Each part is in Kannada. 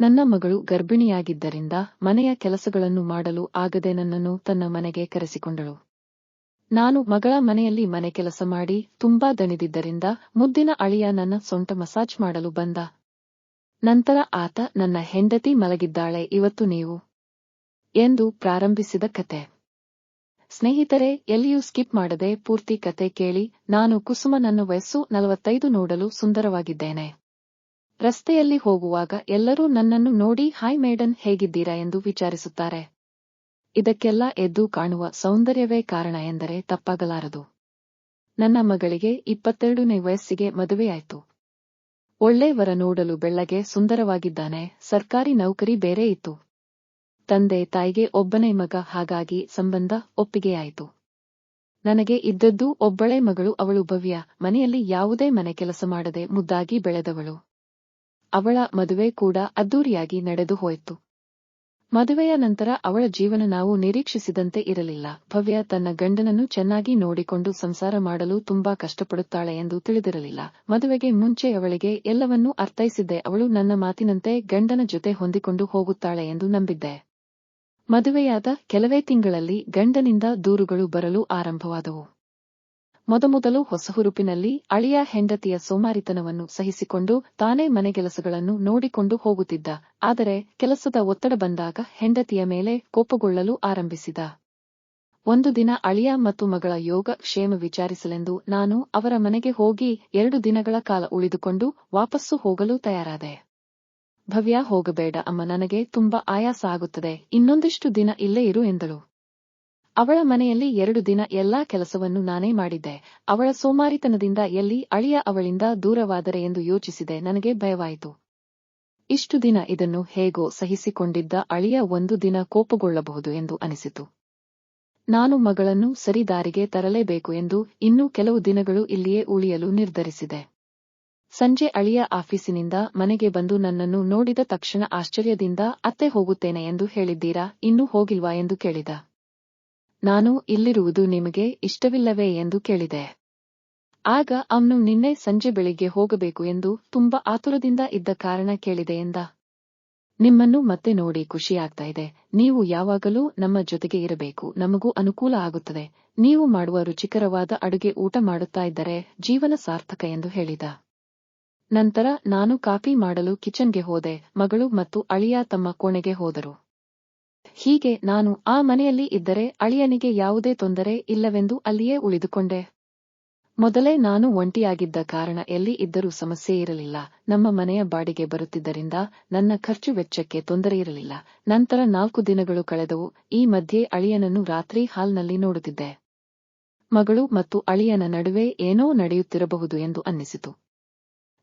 ನನ್ನ ಮಗಳು ಗರ್ಭಿಣಿಯಾಗಿದ್ದರಿಂದ ಮನೆಯ ಕೆಲಸಗಳನ್ನು ಮಾಡಲು ಆಗದೆ ನನ್ನನ್ನು ತನ್ನ ಮನೆಗೆ ಕರೆಸಿಕೊಂಡಳು. ನಾನು ಮಗಳ ಮನೆಯಲ್ಲಿ ಮನೆ ಕೆಲಸ ಮಾಡಿ ತುಂಬಾ ದಣಿದಿದ್ದರಿಂದ ಮುದ್ದಿನ ಅಳಿಯ ನನ್ನ ಸೊಂಟ ಮಸಾಜ್ ಮಾಡಲು ಬಂದ. ನಂತರ ಆತ ನನ್ನ ಹೆಂಡತಿ ಮಲಗಿದ್ದಾಳೆ, ಇವತ್ತು ನೀವು ಎಂದು ಪ್ರಾರಂಭಿಸಿದ ಕತೆ. ಸ್ನೇಹಿತರೆ, ಎಲ್ಲಿಯೂ ಸ್ಕಿಪ್ ಮಾಡದೆ ಪೂರ್ತಿ ಕತೆ ಕೇಳಿ, ನಾನು ಕುಸುಮನನ್ನು ವಯಸ್ಸು ನಲವತ್ತೈದು ನೋಡಲು ಸುಂದರವಾಗಿದ್ದೇನೆ. ರಸ್ತೆಯಲ್ಲಿ ಹೋಗುವಾಗ ಎಲ್ಲರೂ ನನ್ನನ್ನು ನೋಡಿ, ಹಾಯ್ ಮೇಡನ್ ಹೇಗಿದ್ದೀರಾ? ಎಂದು ವಿಚಾರಿಸುತ್ತಾರೆ. ಇದಕ್ಕೆಲ್ಲ ಎದ್ದು ಕಾಣುವ ಸೌಂದರ್ಯವೇ ಕಾರಣ ಎಂದರೆ ತಪ್ಪಾಗಲಾರದು. ನನ್ನ ಮಗಳಿಗೆ ಇಪ್ಪತ್ತೆರಡನೇ ವಯಸ್ಸಿಗೆ ಮದುವೆಯಾಯ್ತು. ಒಳ್ಳೆಯವರ ನೋಡಲು ಬೆಳ್ಳಗೆ ಸುಂದರವಾಗಿದ್ದಾನೆ, ಸರ್ಕಾರಿ ನೌಕರಿ ಬೇರೆ ಇತ್ತು. ತಂದೆ ತಾಯಿಗೆ ಒಬ್ಬನೇ ಮಗ, ಹಾಗಾಗಿ ಸಂಬಂಧ ಒಪ್ಪಿಗೆಯಾಯಿತು. ನನಗೆ ಇದ್ದದ್ದು ಒಬ್ಬಳೇ ಮಗಳು, ಅವಳು ಭವ್ಯ. ಮನೆಯಲ್ಲಿ ಯಾವುದೇ ಮನೆ ಕೆಲಸ ಮಾಡದೆ ಮುದ್ದಾಗಿ ಬೆಳೆದವಳು. ಅವಳ ಮದುವೆ ಕೂಡ ಅದ್ದೂರಿಯಾಗಿ ನಡೆದು ಹೋಯಿತು. ಮದುವೆಯ ನಂತರ ಅವಳ ಜೀವನ ನಾವು ನಿರೀಕ್ಷಿಸಿದಂತೆ ಇರಲಿಲ್ಲ. ಭವ್ಯ ತನ್ನ ಗಂಡನನ್ನು ಚೆನ್ನಾಗಿ ನೋಡಿಕೊಂಡು ಸಂಸಾರ ಮಾಡಲು ತುಂಬಾ ಕಷ್ಟಪಡುತ್ತಾಳೆ ಎಂದು ತಿಳಿದಿರಲಿಲ್ಲ. ಮದುವೆಗೆ ಮುಂಚೆ ಅವಳಿಗೆ ಎಲ್ಲವನ್ನೂ ಅರ್ಥೈಸಿದ್ದೆ. ಅವಳು ನನ್ನ ಮಾತಿನಂತೆ ಗಂಡನ ಜೊತೆ ಹೊಂದಿಕೊಂಡು ಹೋಗುತ್ತಾಳೆ ಎಂದು ನಂಬಿದ್ದೆ. ಮದುವೆಯಾದ ಕೆಲವೇ ತಿಂಗಳಲ್ಲಿ ಗಂಡನಿಂದ ದೂರುಗಳು ಬರಲು ಆರಂಭವಾದವು. ಮೊದಮೊದಲು ಹೊಸ ಹುರುಪಿನಲ್ಲಿ ಅಳಿಯ ಹೆಂಡತಿಯ ಸೋಮಾರಿತನವನ್ನು ಸಹಿಸಿಕೊಂಡು ತಾನೇ ಮನೆಗೆಲಸಗಳನ್ನು ನೋಡಿಕೊಂಡು ಹೋಗುತ್ತಿದ್ದ. ಆದರೆ ಕೆಲಸದ ಒತ್ತಡ ಬಂದಾಗ ಹೆಂಡತಿಯ ಮೇಲೆ ಕೋಪಗೊಳ್ಳಲು ಆರಂಭಿಸಿದ. ಒಂದು ದಿನ ಅಳಿಯ ಮತ್ತು ಮಗಳ ಯೋಗ ಕ್ಷೇಮ ವಿಚಾರಿಸಲೆಂದು ನಾನು ಅವರ ಮನೆಗೆ ಹೋಗಿ ಎರಡು ದಿನಗಳ ಕಾಲ ಉಳಿದುಕೊಂಡು ವಾಪಸ್ಸು ಹೋಗಲು ತಯಾರಾದೆ. ಭವ್ಯ ಹೋಗಬೇಡ ಅಮ್ಮ, ನನಗೆ ತುಂಬಾ ಆಯಾಸ ಆಗುತ್ತದೆ, ಇನ್ನೊಂದಿಷ್ಟು ದಿನ ಇಲ್ಲೇ ಇರು ಎಂದಳು. ಅವಳ ಮನೆಯಲ್ಲಿ ಎರಡು ದಿನ ಎಲ್ಲಾ ಕೆಲಸವನ್ನು ನಾನೇ ಮಾಡಿದ್ದೆ. ಅವಳ ಸೋಮಾರಿತನದಿಂದ ಎಲ್ಲಿ ಅಳಿಯ ಅವಳಿಂದ ದೂರವಾದರೆ ಎಂದು ಯೋಚಿಸಿದೆ. ನನಗೆ ಭಯವಾಯಿತು. ಇಷ್ಟು ದಿನ ಇದನ್ನು ಹೇಗೋ ಸಹಿಸಿಕೊಂಡಿದ್ದ ಅಳಿಯ ಒಂದು ದಿನ ಕೋಪಗೊಳ್ಳಬಹುದು ಎಂದು ಅನಿಸಿತು. ನಾನು ಮಗಳನ್ನು ಸರಿದಾರಿಗೆ ತರಲೇಬೇಕು ಎಂದು ಇನ್ನೂ ಕೆಲವು ದಿನಗಳು ಇಲ್ಲಿಯೇ ಉಳಿಯಲು ನಿರ್ಧರಿಸಿದೆ. ಸಂಜೆ ಅಳಿಯ ಆಫೀಸಿನಿಂದ ಮನೆಗೆ ಬಂದು ನನ್ನನ್ನು ನೋಡಿದ ತಕ್ಷಣ ಆಶ್ಚರ್ಯದಿಂದ, ಅತ್ತೆ ಹೋಗುತ್ತೇನೆ ಎಂದು ಹೇಳಿದ್ದೀರಾ? ಇನ್ನೂ ಹೋಗಿಲ್ವಾ? ಎಂದು ಕೇಳಿದ. ನಾನು ಇಲ್ಲಿರುವುದು ನಿಮಗೆ ಇಷ್ಟವಿಲ್ಲವೇ ಎಂದು ಕೇಳಿದೆ. ಆಗ ಅವನು ನಿನ್ನೆ ಸಂಜೆ ಬೆಳಿಗ್ಗೆ ಹೋಗಬೇಕು ಎಂದು ತುಂಬಾ ಆತುರದಿಂದ ಇದ್ದ ಕಾರಣ ಕೇಳಿದೆ ಎಂದ. ನಿಮ್ಮನ್ನು ಮತ್ತೆ ನೋಡಿ ಖುಷಿಯಾಗ್ತಾ ಇದೆ. ನೀವು ಯಾವಾಗಲೂ ನಮ್ಮ ಜೊತೆಗೆ ಇರಬೇಕು. ನಮಗೂ ಅನುಕೂಲ ಆಗುತ್ತದೆ. ನೀವು ಮಾಡುವ ರುಚಿಕರವಾದ ಅಡುಗೆ ಊಟ ಮಾಡುತ್ತಾ ಇದ್ದರೆ ಜೀವನ ಸಾರ್ಥಕ ಎಂದು ಹೇಳಿದ. ನಂತರ ನಾನು ಕಾಫಿ ಮಾಡಲು ಕಿಚನ್ಗೆ ಹೋದೆ. ಮಗಳು ಮತ್ತು ಅಳಿಯ ತಮ್ಮ ಕೋಣೆಗೆ ಹೋದರು. ಹೀಗೆ ನಾನು ಆ ಮನೆಯಲ್ಲಿ ಇದ್ದರೆ ಅಳಿಯನಿಗೆ ಯಾವುದೇ ತೊಂದರೆ ಇಲ್ಲವೆಂದು ಅಲ್ಲಿಯೇ ಉಳಿದುಕೊಂಡೆ. ಮೊದಲೇ ನಾನು ಒಂಟಿಯಾಗಿದ್ದ ಕಾರಣ ಎಲ್ಲಿ ಇದ್ದರೂ ಸಮಸ್ಯೆ ಇರಲಿಲ್ಲ. ನಮ್ಮ ಮನೆಯ ಬಾಡಿಗೆ ಬರುತ್ತಿದ್ದರಿಂದ ನನ್ನ ಖರ್ಚು ವೆಚ್ಚಕ್ಕೆ ತೊಂದರೆ ಇರಲಿಲ್ಲ. ನಂತರ ನಾಲ್ಕು ದಿನಗಳು ಕಳೆದವು. ಈ ಮಧ್ಯೆ ಅಳಿಯನನ್ನು ರಾತ್ರಿ ಹಾಲ್ನಲ್ಲಿ ನೋಡುತ್ತಿದ್ದೆ. ಮಗಳು ಮತ್ತು ಅಳಿಯನ ನಡುವೆ ಏನೋ ನಡೆಯುತ್ತಿರಬಹುದು ಎಂದು ಅನ್ನಿಸಿತು.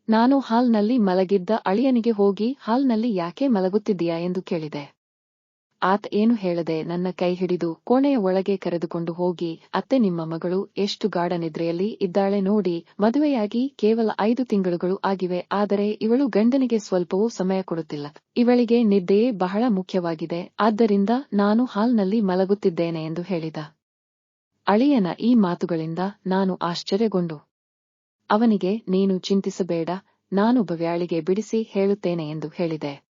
ನಾನು ಹಾಲ್ನಲ್ಲಿ ಮಲಗಿದ್ದ ಅಳಿಯನಿಗೆ ಹೋಗಿ, ಹಾಲ್ನಲ್ಲಿ ಯಾಕೆ ಮಲಗುತ್ತಿದ್ದೀಯಾ? ಎಂದು ಕೇಳಿದೆ. ಆತ ಏನು ಹೇಳದೆ ನನ್ನ ಕೈ ಹಿಡಿದು ಕೋಣೆಯ ಒಳಗೆ ಕರೆದುಕೊಂಡು ಹೋಗಿ, ಅತ್ತೆ, ನಿಮ್ಮ ಮಗಳು ಎಷ್ಟು ಗಾಢ ನಿದ್ರೆಯಲ್ಲಿ ಇದ್ದಾಳೆ ನೋಡಿ, ಮದುವೆಯಾಗಿ ಕೇವಲ ಐದು ತಿಂಗಳುಗಳು ಆಗಿವೆ, ಆದರೆ ಇವಳು ಗಂಡನಿಗೆ ಸ್ವಲ್ಪವೂ ಸಮಯ ಕೊಡುತ್ತಿಲ್ಲ. ಇವಳಿಗೆ ನಿದ್ದೆಯೇ ಬಹಳ ಮುಖ್ಯವಾಗಿದೆ, ಆದ್ದರಿಂದ ನಾನು ಹಾಲ್ನಲ್ಲಿ ಮಲಗುತ್ತಿದ್ದೇನೆ ಎಂದು ಹೇಳಿದ. ಅಳಿಯನ ಈ ಮಾತುಗಳಿಂದ ನಾನು ಆಶ್ಚರ್ಯಗೊಂಡು. ಅವನಿಗೆ, ನೀನು ಚಿಂತಿಸಬೇಡ, ನಾನು ಭವ್ಯಾಳಿಗೆ ಬಿಡಿಸಿ ಹೇಳುತ್ತೇನೆ ಎಂದು ಹೇಳಿದೆ.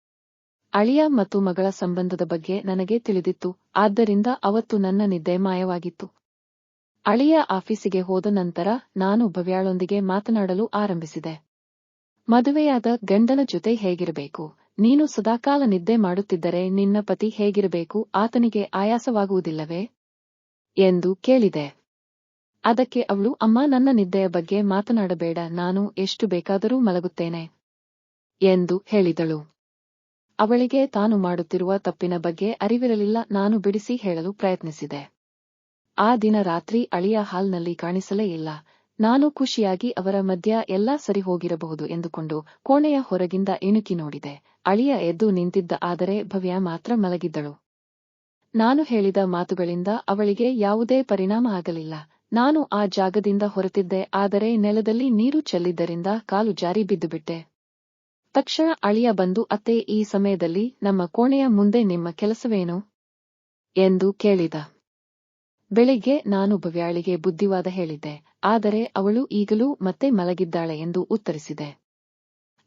ಅಳಿಯ ಮತ್ತು ಮಗಳ ಸಂಬಂಧದ ಬಗ್ಗೆ ನನಗೆ ತಿಳಿದಿತ್ತು, ಆದ್ದರಿಂದ ಅವತ್ತು ನನ್ನ ನಿದ್ದೆ ಮಾಯವಾಗಿತ್ತು. ಅಳಿಯ ಆಫೀಸಿಗೆ ಹೋದ ನಂತರ ನಾನು ಭವ್ಯಾಳೊಂದಿಗೆ ಮಾತನಾಡಲು ಆರಂಭಿಸಿದೆ. ಮದುವೆಯಾದ ಗಂಡನ ಜೊತೆ ಹೇಗಿರಬೇಕು? ನೀನು ಸದಾಕಾಲ ನಿದ್ದೆ ಮಾಡುತ್ತಿದ್ದರೆ ನಿನ್ನ ಪತಿ ಹೇಗಿರಬೇಕು? ಆತನಿಗೆ ಆಯಾಸವಾಗುವುದಿಲ್ಲವೇ? ಎಂದು ಕೇಳಿದೆ. ಅದಕ್ಕೆ ಅವಳು, ಅಮ್ಮ, ನನ್ನ ನಿದ್ದೆಯ ಬಗ್ಗೆ ಮಾತನಾಡಬೇಡ, ನಾನು ಎಷ್ಟು ಬೇಕಾದರೂ ಮಲಗುತ್ತೇನೆ ಎಂದು ಹೇಳಿದಳು. ಅವಳಿಗೆ ತಾನು ಮಾಡುತ್ತಿರುವ ತಪ್ಪಿನ ಬಗ್ಗೆ ಅರಿವಿರಲಿಲ್ಲ, ನಾನು ಬಿಡಿಸಿ ಹೇಳಲು ಪ್ರಯತ್ನಿಸಿದೆ. ಆ ದಿನ ರಾತ್ರಿ ಅಳಿಯ ಹಾಲ್ನಲ್ಲಿ ಕಾಣಿಸಲೇ ಇಲ್ಲ. ನಾನು ಖುಷಿಯಾಗಿ ಅವರ ಮಧ್ಯ ಎಲ್ಲಾ ಸರಿ ಹೋಗಿರಬಹುದು ಎಂದುಕೊಂಡು ಕೋಣೆಯ ಹೊರಗಿಂದ ಇಣುಕಿ ನೋಡಿದೆ. ಅಳಿಯ ಎದ್ದು ನಿಂತಿದ್ದ ಆದರೆ ಭವ್ಯ ಮಾತ್ರ ಮಲಗಿದ್ದಳು. ನಾನು ಹೇಳಿದ ಮಾತುಗಳಿಂದ ಅವಳಿಗೆ ಯಾವುದೇ ಪರಿಣಾಮ ಆಗಲಿಲ್ಲ. ನಾನು ಆ ಜಾಗದಿಂದ ಹೊರತಿದ್ದೆ ಆದರೆ ನೆಲದಲ್ಲಿ ನೀರು ಚೆಲ್ಲಿದ್ದರಿಂದ ಕಾಲು ಜಾರಿ ಬಿದ್ದುಬಿಟ್ಟೆ. ತಕ್ಷಣ ಅಳಿಯ ಬಂದು, ಅತ್ತೆ, ಈ ಸಮಯದಲ್ಲಿ ನಮ್ಮ ಕೋಣೆಯ ಮುಂದೆ ನಿಮ್ಮ ಕೆಲಸವೇನು? ಎಂದು ಕೇಳಿದ. ಬೆಳಿಗ್ಗೆ ನಾನು ಭವ್ಯಾಳಿಗೆ ಬುದ್ಧಿವಾದ ಹೇಳಿದ್ದೆ. ಆದರೆ ಅವಳು ಈಗಲೂ ಮತ್ತೆ ಮಲಗಿದ್ದಾಳೆ ಎಂದು ಉತ್ತರಿಸಿದೆ.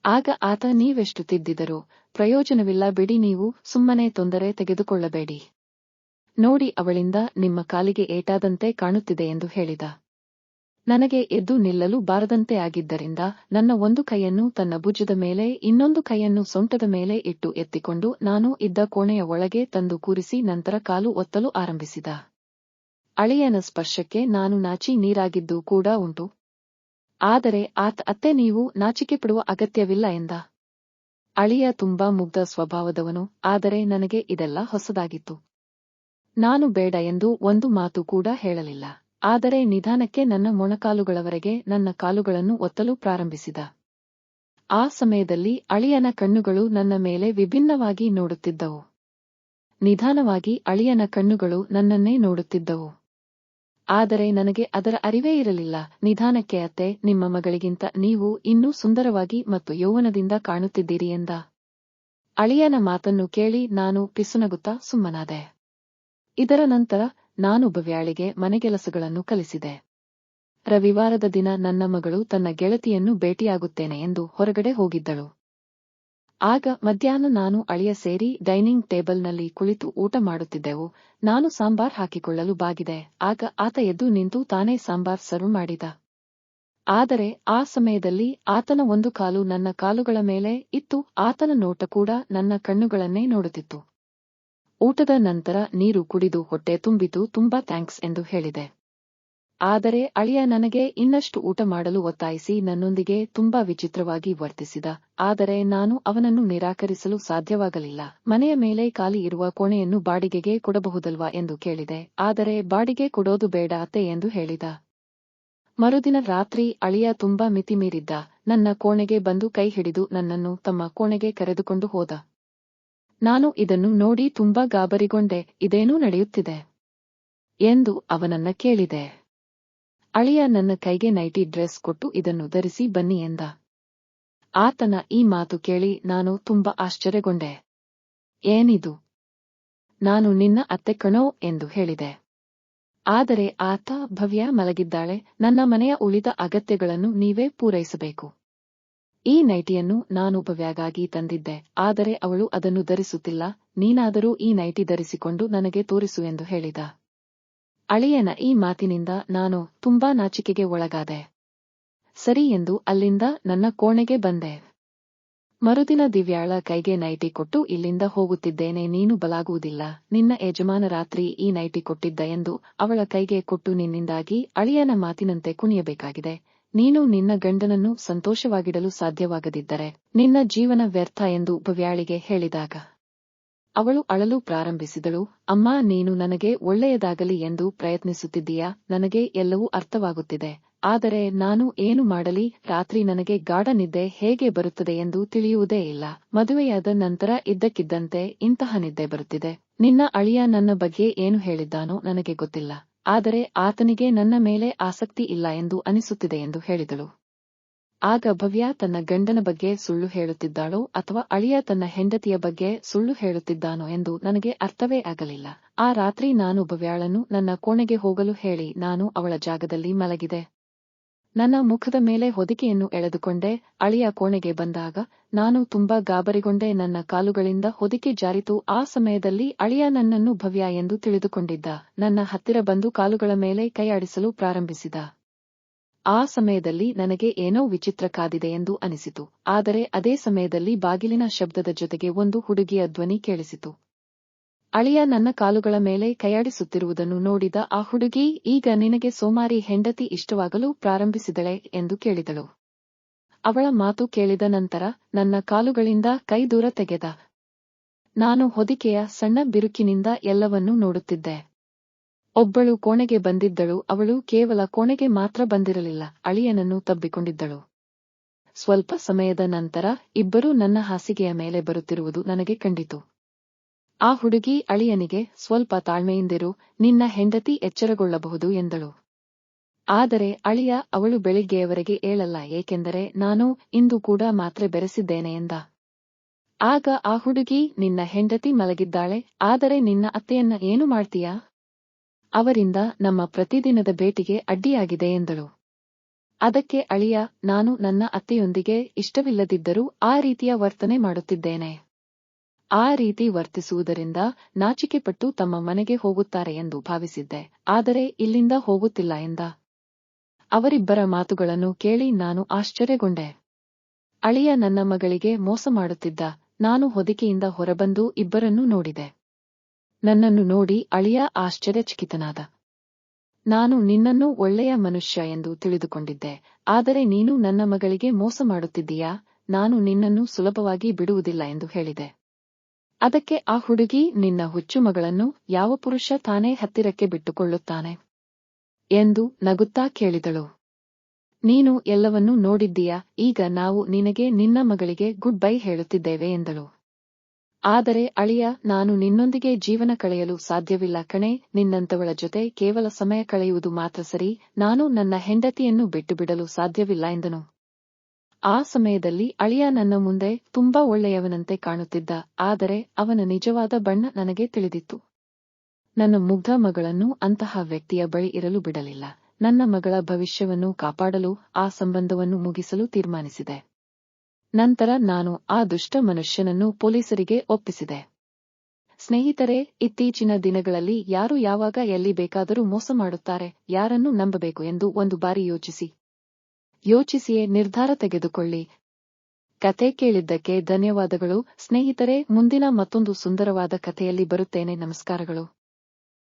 ಆಗ ಆತ, ನೀವೆಷ್ಟು ತಿದ್ದಿದರೂ? ಪ್ರಯೋಜನವಿಲ್ಲ ಬಿಡಿ, ನೀವು ಸುಮ್ಮನೆ ತೊಂದರೆ ತೆಗೆದುಕೊಳ್ಳಬೇಡಿ. ನೋಡಿ, ಅವಳಿಂದ ನಿಮ್ಮ ಕಾಲಿಗೆ ಏಟಾದಂತೆ ಕಾಣುತ್ತಿದೆ ಎಂದು ಹೇಳಿದ. ನನಗೆ ಎದ್ದು ನಿಲ್ಲಲು ಬಾರದಂತೆ ಆಗಿದ್ದರಿಂದ ನನ್ನ ಒಂದು ಕೈಯನ್ನು ತನ್ನ ಭುಜದ ಮೇಲೆ, ಇನ್ನೊಂದು ಕೈಯನ್ನು ಸೊಂಟದ ಮೇಲೆ ಇಟ್ಟು ಎತ್ತಿಕೊಂಡು ನಾನು ಇದ್ದ ಕೋಣೆಯ ಒಳಗೆ ತಂದು ಕೂರಿಸಿ ನಂತರ ಕಾಲು ಒತ್ತಲು ಆರಂಭಿಸಿದ. ಅಳಿಯನ ಸ್ಪರ್ಶಕ್ಕೆ ನಾನು ನಾಚಿ ನೀರಾಗಿದ್ದು ಕೂಡ ಉಂಟು. ಆದರೆ ಆತ, ಅತ್ತೆ ನೀವು ನಾಚಿಕೆ ಪಡುವ ಅಗತ್ಯವಿಲ್ಲ ಎಂದ. ಅಳಿಯ ತುಂಬಾ ಮುಗ್ಧ ಸ್ವಭಾವದವನು, ಆದರೆ ನನಗೆ ಇದೆಲ್ಲ ಹೊಸದಾಗಿತ್ತು. ನಾನು ಬೇಡ ಎಂದು ಒಂದು ಮಾತು ಕೂಡ ಹೇಳಲಿಲ್ಲ. ಆದರೆ ನಿಧಾನಕ್ಕೆ ನನ್ನ ಮೊಣಕಾಲುಗಳವರೆಗೆ ನನ್ನ ಕಾಲುಗಳನ್ನು ಒತ್ತಲು ಪ್ರಾರಂಭಿಸಿದ. ಆ ಸಮಯದಲ್ಲಿ ಅಳಿಯನ ಕಣ್ಣುಗಳು ನನ್ನ ಮೇಲೆ ವಿಭಿನ್ನವಾಗಿ ನೋಡುತ್ತಿದ್ದವು. ನಿಧಾನವಾಗಿ ಅಳಿಯನ ಕಣ್ಣುಗಳು ನನ್ನನ್ನೇ ನೋಡುತ್ತಿದ್ದವು. ಆದರೆ ನನಗೆ ಅದರ ಅರಿವೇ ಇರಲಿಲ್ಲ. ನಿಧಾನಕ್ಕೆ, ಅತ್ತೆ, ನಿಮ್ಮ ಮಗಳಿಗಿಂತ ನೀವು ಇನ್ನೂ ಸುಂದರವಾಗಿ ಮತ್ತು ಯೌವನದಿಂದ ಕಾಣುತ್ತಿದ್ದೀರಿ ಎಂದ. ಅಳಿಯನ ಮಾತನ್ನು ಕೇಳಿ ನಾನು ಪಿಸುನಗುತ್ತಾ ಸುಮ್ಮನಾದೆ. ಇದರ ನಂತರ ನಾನು ಬವ್ಯಾಳಿಗೆ ಮನೆಗೆಲಸಗಳನ್ನು ಕಲಿಸಿದೆ. ರವಿವಾರದ ದಿನ ನನ್ನ ಮಗಳು ತನ್ನ ಗೆಳತಿಯನ್ನು ಭೇಟಿಯಾಗುತ್ತೇನೆ ಎಂದು ಹೊರಗಡೆ ಹೋಗಿದ್ದಳು. ಆಗ ಮಧ್ಯಾಹ್ನ ನಾನು ಅಳಿಯ ಸೇರಿ ಡೈನಿಂಗ್ ಟೇಬಲ್ನಲ್ಲಿ ಕುಳಿತು ಊಟ ಮಾಡುತ್ತಿದ್ದೆವು. ನಾನು ಸಾಂಬಾರ್ ಹಾಕಿಕೊಳ್ಳಲು ಬಾಗಿದೆ. ಆಗ ಆತ ಎದ್ದು ನಿಂತು ತಾನೇ ಸಾಂಬಾರ್ ಸರ್ವ್ ಮಾಡಿದ. ಆದರೆ ಆ ಸಮಯದಲ್ಲಿ ಆತನ ಒಂದು ಕಾಲು ನನ್ನ ಕಾಲುಗಳ ಮೇಲೆ ಇತ್ತು. ಆತನ ನೋಟ ಕೂಡ ನನ್ನ ಕಣ್ಣುಗಳನ್ನೇ ನೋಡುತ್ತಿತ್ತು. ಊಟದ ನಂತರ ನೀರು ಕುಡಿದು ಹೊಟ್ಟೆ ತುಂಬಿತು ತುಂಬಾ ಥ್ಯಾಂಕ್ಸ್ ಎಂದು ಹೇಳಿದೆ. ಆದರೆ ಅಳಿಯ ನನಗೆ ಇನ್ನಷ್ಟು ಊಟ ಮಾಡಲು ಒತ್ತಾಯಿಸಿ ನನ್ನೊಂದಿಗೆ ತುಂಬಾ ವಿಚಿತ್ರವಾಗಿ ವರ್ತಿಸಿದ, ಆದರೆ ನಾನು ಅವನನ್ನು ನಿರಾಕರಿಸಲು ಸಾಧ್ಯವಾಗಲಿಲ್ಲ. ಮನೆಯ ಮೇಲೆ ಖಾಲಿ ಇರುವ ಕೋಣೆಯನ್ನು ಬಾಡಿಗೆಗೆ ಕೊಡಬಹುದಲ್ವಾ ಎಂದು ಕೇಳಿದೆ, ಆದರೆ ಬಾಡಿಗೆ ಕೊಡೋದು ಬೇಡ ಅತ್ತೆ ಎಂದು ಹೇಳಿದ. ಮರುದಿನ ರಾತ್ರಿ ಅಳಿಯ ತುಂಬಾ ಮಿತಿಮೀರಿದ್ದ, ನನ್ನ ಕೋಣೆಗೆ ಬಂದು ಕೈ ಹಿಡಿದು ನನ್ನನ್ನು ತಮ್ಮ ಕೋಣೆಗೆ ಕರೆದುಕೊಂಡು ಹೋದ. ನಾನು ಇದನ್ನು ನೋಡಿ ತುಂಬಾ ಗಾಬರಿಗೊಂಡೆ, ಇದೇನೂ ನಡೆಯುತ್ತಿದೆ ಎಂದು ಅವನನ್ನ ಕೇಳಿದೆ. ಅಳಿಯ ನನ್ನ ಕೈಗೆ ನೈಟಿ ಡ್ರೆಸ್ ಕೊಟ್ಟು ಇದನ್ನು ಧರಿಸಿ ಬನ್ನಿ ಎಂದ. ಆತನ ಈ ಮಾತು ಕೇಳಿ ನಾನು ತುಂಬಾ ಆಶ್ಚರ್ಯಗೊಂಡೆ. ಏನಿದು? ನಾನು ನಿನ್ನ ಅತ್ತೆ ಕಣೋ ಎಂದು ಹೇಳಿದೆ. ಆದರೆ ಆತ ಭವ್ಯ ಮಲಗಿದ್ದಾಳೆ, ನನ್ನ ಮನೆಯ ಉಳಿದ ಅಗತ್ಯಗಳನ್ನು ನೀವೇ ಪೂರೈಸಬೇಕು. ಈ ನೈಟಿಯನ್ನು ನಾನು ಉಪವ್ಯಾಗಾಗಿ ತಂದಿದ್ದೆ, ಆದರೆ ಅವಳು ಅದನ್ನು ಧರಿಸುತ್ತಿಲ್ಲ, ನೀನಾದರೂ ಈ ನೈಟಿ ಧರಿಸಿಕೊಂಡು ನನಗೆ ತೋರಿಸು ಎಂದು ಹೇಳಿದ. ಅಳಿಯನ ಈ ಮಾತಿನಿಂದ ನಾನು ತುಂಬಾ ನಾಚಿಕೆಗೆ ಒಳಗಾದೆ. ಸರಿ ಎಂದು ಅಲ್ಲಿಂದ ನನ್ನ ಕೋಣೆಗೆ ಬಂದೆ. ಮರುದಿನ ದಿವ್ಯಾಳ ಕೈಗೆ ನೈಟಿ ಕೊಟ್ಟು ಇಲ್ಲಿಂದ ಹೋಗುತ್ತಿದ್ದೇನೆ, ನೀನು ಬಲಾಗುವುದಿಲ್ಲ, ನಿನ್ನ ಯಜಮಾನ ರಾತ್ರಿ ಈ ನೈಟಿ ಕೊಟ್ಟಿದ್ದ ಎಂದು ಅವಳ ಕೈಗೆ ಕೊಟ್ಟು ನಿನ್ನಿಂದಾಗಿ ಅಳಿಯನ ಮಾತಿನಂತೆ ಕುಣಿಯಬೇಕಾಗಿದೆ. ನೀನು ನಿನ್ನ ಗಂಡನನ್ನು ಸಂತೋಷವಾಗಿಡಲು ಸಾಧ್ಯವಾಗದಿದ್ದರೆ ನಿನ್ನ ಜೀವನ ವ್ಯರ್ಥ ಎಂದು ಭವ್ಯಾಳಿಗೆ ಹೇಳಿದಾಗ. ಅವಳು ಅಳಲು ಪ್ರಾರಂಭಿಸಿದಳು, ಅಮ್ಮ, ನೀನು ನನಗೆ ಒಳ್ಳೆಯದಾಗಲಿ ಎಂದು ಪ್ರಯತ್ನಿಸುತ್ತಿದ್ದೀಯಾ? ನನಗೆ ಎಲ್ಲವೂ ಅರ್ಥವಾಗುತ್ತಿದೆ, ಆದರೆ ನಾನು ಏನು ಮಾಡಲಿ? ರಾತ್ರಿ ನನಗೆ ಗಾಢ ನಿದ್ದೆ ಹೇಗೆ ಬರುತ್ತದೆ ಎಂದು ತಿಳಿಯುವುದೇ ಇಲ್ಲ. ಮದುವೆಯಾದ ನಂತರ ಇದ್ದಕ್ಕಿದ್ದಂತೆ ಇಂತಹ ನಿದ್ದೆ ಬರುತ್ತಿದೆ. ನಿನ್ನ ಅಳಿಯ ನನ್ನ ಬಗ್ಗೆ ಏನು ಹೇಳಿದ್ದಾನೋ ನನಗೆ ಗೊತ್ತಿಲ್ಲ. ಆದರೆ ಆತನಿಗೆ ನನ್ನ ಮೇಲೆ ಆಸಕ್ತಿ ಇಲ್ಲ ಎಂದು ಅನಿಸುತ್ತಿದೆ ಎಂದು ಹೇಳಿದಳು. ಆಗ ಭವ್ಯ ತನ್ನ ಗಂಡನ ಬಗ್ಗೆ ಸುಳ್ಳು ಹೇಳುತ್ತಿದ್ದಾಳೋ ಅಥವಾ ಅಳಿಯ ತನ್ನ ಹೆಂಡತಿಯ ಬಗ್ಗೆ ಸುಳ್ಳು ಹೇಳುತ್ತಿದ್ದಾನೋ ಎಂದು ನನಗೆ ಅರ್ಥವೇ ಆಗಲಿಲ್ಲ. ಆ ರಾತ್ರಿ ನಾನು ಭವ್ಯಾಳನ್ನು ನನ್ನ ಕೋಣೆಗೆ ಹೋಗಲು ಹೇಳಿ ನಾನು ಅವಳ ಜಾಗದಲ್ಲಿ ಮಲಗಿದೆ. ನನ್ನ ಮುಖದ ಮೇಲೆ ಹೊದಿಕೆಯನ್ನು ಎಳೆದುಕೊಂಡೆ, ಅಳಿಯ ಕೋಣೆಗೆ ಬಂದಾಗ ನಾನು ತುಂಬಾ ಗಾಬರಿಗೊಂಡೆ, ನನ್ನ ಕಾಲುಗಳಿಂದ ಹೊದಿಕೆ ಜಾರಿತು, ಆ ಸಮಯದಲ್ಲಿ ಅಳಿಯ ನನ್ನನ್ನು ಭವ್ಯ ಎಂದು ತಿಳಿದುಕೊಂಡಿದ್ದ, ನನ್ನ ಹತ್ತಿರ ಬಂದು ಕಾಲುಗಳ ಮೇಲೆ ಕೈಯಾಡಿಸಲು ಪ್ರಾರಂಭಿಸಿದ. ಆ ಸಮಯದಲ್ಲಿ ನನಗೆ ಏನೋ ವಿಚಿತ್ರ ಕಾದಿದೆ ಎಂದು ಅನಿಸಿತು, ಆದರೆ ಅದೇ ಸಮಯದಲ್ಲಿ ಬಾಗಿಲಿನ ಶಬ್ದದ ಜೊತೆಗೆ ಒಂದು ಹುಡುಗಿಯ ಧ್ವನಿ ಕೇಳಿಸಿತು. ಅಳಿಯ ನನ್ನ ಕಾಲುಗಳ ಮೇಲೆ ಕೈಯಾಡಿಸುತ್ತಿರುವುದನ್ನು ನೋಡಿದ ಆ ಹುಡುಗಿ, ಈಗ ನಿನಗೆ ಸೋಮಾರಿ ಹೆಂಡತಿ ಇಷ್ಟವಾಗಲು ಪ್ರಾರಂಭಿಸಿದಳೆ ಎಂದು ಕೇಳಿದಳು. ಅವಳ ಮಾತು ಕೇಳಿದ ನಂತರ, ನನ್ನ ಕಾಲುಗಳಿಂದ ಕೈ ದೂರ ತೆಗೆದ. ನಾನು ಹೊದಿಕೆಯ ಸಣ್ಣ ಬಿರುಕಿನಿಂದ ಎಲ್ಲವನ್ನೂ ನೋಡುತ್ತಿದ್ದೆ. ಒಬ್ಬಳು ಕೋಣೆಗೆ ಬಂದಿದ್ದಳು, ಅವಳು ಕೇವಲ ಕೋಣೆಗೆ ಮಾತ್ರ ಬಂದಿರಲಿಲ್ಲ, ಅಳಿಯನನ್ನು ತಬ್ಬಿಕೊಂಡಿದ್ದಳು. ಸ್ವಲ್ಪ ಸಮಯದ ನಂತರ, ಇಬ್ಬರೂ ನನ್ನ ಹಾಸಿಗೆಯ ಮೇಲೆ ಬರುತ್ತಿರುವುದು ನನಗೆ ಕಂಡಿತು. ಆ ಹುಡುಗಿ ಅಳಿಯನಿಗೆ ಸ್ವಲ್ಪ ತಾಳ್ಮೆಯಿಂದಿರು, ನಿನ್ನ ಹೆಂಡತಿ ಎಚ್ಚರಗೊಳ್ಳಬಹುದು ಎಂದಳು. ಆದರೆ ಅಳಿಯ ಅವಳು ಬೆಳಿಗ್ಗೆಯವರೆಗೆ ಏಳಲ್ಲ ಏಕೆಂದರೆ ನಾನು ಇಂದು ಕೂಡ ಮಾತ್ರೆ ಬೆರೆಸಿದ್ದೇನೆ ಎಂದ. ಆಗ ಆ ಹುಡುಗಿ, ನಿನ್ನ ಹೆಂಡತಿ ಮಲಗಿದ್ದಾಳೆ, ಆದರೆ ನಿನ್ನ ಅತ್ತೆಯನ್ನ ಏನು ಮಾಡ್ತೀಯಾ? ಅವರಿಂದ ನಮ್ಮ ಪ್ರತಿದಿನದ ಭೇಟಿಗೆ ಅಡ್ಡಿಯಾಗಿದೆ ಎಂದಳು. ಅದಕ್ಕೆ ಅಳಿಯ, ನಾನು ನನ್ನ ಅತ್ತೆಯೊಂದಿಗೆ ಇಷ್ಟವಿಲ್ಲದಿದ್ದರೂ ಆ ರೀತಿಯ ವರ್ತನೆ ಮಾಡುತ್ತಿದ್ದೇನೆ. ಆ ರೀತಿ ವರ್ತಿಸುವುದರಿಂದ ನಾಚಿಕೆಪಟ್ಟು ತಮ್ಮ ಮನೆಗೆ ಹೋಗುತ್ತಾರೆ ಎಂದು ಭಾವಿಸಿದ್ದೆ. ಆದರೆ ಇಲ್ಲಿಂದ ಹೋಗುತ್ತಿಲ್ಲ ಎಂದ. ಅವರಿಬ್ಬರ ಮಾತುಗಳನ್ನು ಕೇಳಿ ನಾನು ಆಶ್ಚರ್ಯಗೊಂಡೆ. ಅಳಿಯ ನನ್ನ ಮಗಳಿಗೆ ಮೋಸ ಮಾಡುತ್ತಿದ್ದ. ನಾನು ಹೊದಿಕೆಯಿಂದ ಹೊರಬಂದು ಇಬ್ಬರನ್ನೂ ನೋಡಿದೆ. ನನ್ನನ್ನು ನೋಡಿ ಅಳಿಯ ಆಶ್ಚರ್ಯಚಕಿತನಾದ. ನಾನು ನಿನ್ನನ್ನು ಒಳ್ಳೆಯ ಮನುಷ್ಯ ಎಂದು ತಿಳಿದುಕೊಂಡಿದ್ದೆ. ಆದರೆ ನೀನು ನನ್ನ ಮಗಳಿಗೆ ಮೋಸ ಮಾಡುತ್ತಿದ್ದೀಯಾ? ನಾನು ನಿನ್ನನ್ನು ಸುಲಭವಾಗಿ ಬಿಡುವುದಿಲ್ಲ ಎಂದು ಹೇಳಿದೆ. ಅದಕ್ಕೆ ಆ ಹುಡುಗಿ ನಿನ್ನ ಹುಚ್ಚು ಮಗಳನ್ನು ಯಾವ ಪುರುಷ ತಾನೇ ಹತ್ತಿರಕ್ಕೆ ಬಿಟ್ಟುಕೊಳ್ಳುತ್ತಾನೆ? ಎಂದು ನಗುತ್ತಾ ಕೇಳಿದಳು. ನೀನು ಎಲ್ಲವನ್ನೂ ನೋಡಿದ್ದೀಯಾ? ಈಗ ನಾವು ನಿನಗೆ ನಿನ್ನ ಮಗಳಿಗೆ ಗುಡ್ ಬೈ ಹೇಳುತ್ತಿದ್ದೇವೆ ಎಂದಳು. ಆದರೆ ಅಳಿಯ, ನಾನು ನಿನ್ನೊಂದಿಗೆ ಜೀವನ ಕಳೆಯಲು ಸಾಧ್ಯವಿಲ್ಲ ಕಣೆ, ನಿನ್ನಂತವಳ ಜೊತೆ ಕೇವಲ ಸಮಯ ಕಳೆಯುವುದು ಮಾತ್ರ ಸರಿ, ನಾನು ನನ್ನ ಹೆಂಡತಿಯನ್ನು ಬಿಟ್ಟುಬಿಡಲು ಸಾಧ್ಯವಿಲ್ಲ ಎಂದನು. ಆ ಸಮಯದಲ್ಲಿ ಅಳಿಯ ನನ್ನ ಮುಂದೆ ತುಂಬಾ ಒಳ್ಳೆಯವನಂತೆ ಕಾಣುತ್ತಿದ್ದ, ಆದರೆ ಅವನ ನಿಜವಾದ ಬಣ್ಣ ನನಗೆ ತಿಳಿದಿತ್ತು. ನನ್ನ ಮುಗ್ಧ ಮಗಳನ್ನು ಅಂತಹ ವ್ಯಕ್ತಿಯ ಬಳಿ ಇರಲು ಬಿಡಲಿಲ್ಲ. ನನ್ನ ಮಗಳ ಭವಿಷ್ಯವನ್ನು ಕಾಪಾಡಲು ಆ ಸಂಬಂಧವನ್ನು ಮುಗಿಸಲು ತೀರ್ಮಾನಿಸಿದೆ. ನಂತರ ನಾನು ಆ ದುಷ್ಟ ಮನುಷ್ಯನನ್ನು ಪೊಲೀಸರಿಗೆ ಒಪ್ಪಿಸಿದೆ. ಸ್ನೇಹಿತರೆ, ಇತ್ತೀಚಿನ ದಿನಗಳಲ್ಲಿ ಯಾರು ಯಾವಾಗ ಎಲ್ಲಿ ಬೇಕಾದರೂ ಮೋಸ ಮಾಡುತ್ತಾರೆ, ಯಾರನ್ನು ನಂಬಬೇಕು ಎಂದು ಒಂದು ಬಾರಿ ಯೋಚಿಸಿ. ಯೋಚಿಸಿಯೇ ನಿರ್ಧಾರ ತೆಗೆದುಕೊಳ್ಳಿ. ಕತೆ ಕೇಳಿದ್ದಕ್ಕೆ ಧನ್ಯವಾದಗಳು. ಸ್ನೇಹಿತರೆ ಮುಂದಿನ ಮತ್ತೊಂದು ಸುಂದರವಾದ ಕಥೆಯಲ್ಲಿ ಬರುತ್ತೇನೆ. ನಮಸ್ಕಾರಗಳು.